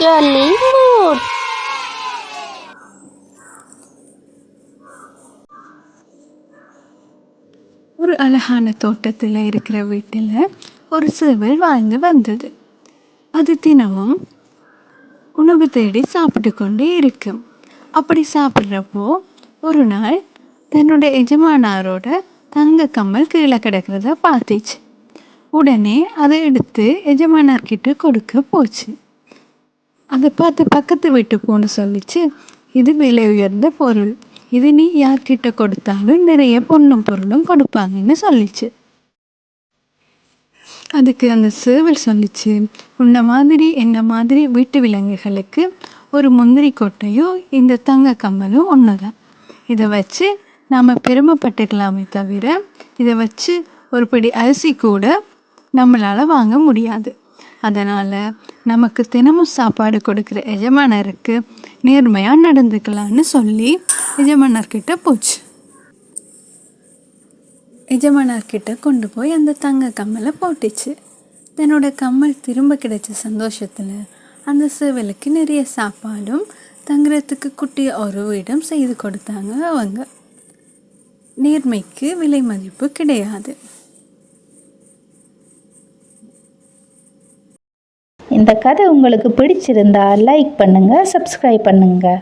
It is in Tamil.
ஜாலிமூட் ஒரு அழகான தோட்டத்தில் இருக்கிற வீட்டில் ஒரு சேவல் வாழ்ந்து வந்தது. அது தினமும் உணவு தேடி சாப்பிட்டு கொண்டே இருக்கும். அப்படி சாப்பிட்றப்போ ஒரு நாள் தன்னோட எஜமானாரோட தங்க கம்மல் கீழே கிடக்கிறத பார்த்துச்சு. உடனே அதை எடுத்து எஜமானார்கிட்ட கொடுக்க போச்சு. அதை பார்த்து பக்கத்து வீட்டு பொண்ணு சொல்லிச்சு இது விலை உயர்ந்த பொருள். இது நீ யார்கிட்ட கொடுத்தாலும் நிறைய பொண்ணும் பொருளும் கொடுப்பாங்கன்னு சொல்லிச்சு. அதுக்கு அந்த சேவல் சொல்லிச்சு உன்ன மாதிரி என்ன மாதிரி வீட்டு விலங்குகளுக்கு ஒரு முந்திரி கொட்டையும் இந்த தங்க கம்மலும் ஒன்று தான் இதை வச்சு நாம் பெருமைப்பட்டுக்கலாமே தவிர இதை வச்சு ஒரு படி அரிசி கூட நம்மளால் வாங்க முடியாது. அதனால் நமக்கு தினமும் சாப்பாடு கொடுக்குற எஜமானருக்கு நேர்மையாக நடந்துக்கலான்னு சொல்லி எஜமானர்கிட்ட போச்சு. எஜமானர்கிட்ட கொண்டு போய் அந்த தங்க கம்மலை போட்டுச்சு. தன்னோட கம்மல் திரும்ப கிடைச்ச சந்தோஷத்தில் அந்த சேவலுக்கு நிறைய சாப்பாடும் தங்குறதுக்கு குட்டி ஒரு வீடும் செய்து கொடுத்தாங்க அவங்க. நேர்மைக்கு விலை மதிப்பு கிடையாது. இந்த கதை உங்களுக்கு பிடிச்சிருந்தா லைக் பண்ணுங்கள் சப்ஸ்கிரைப் பண்ணுங்கள்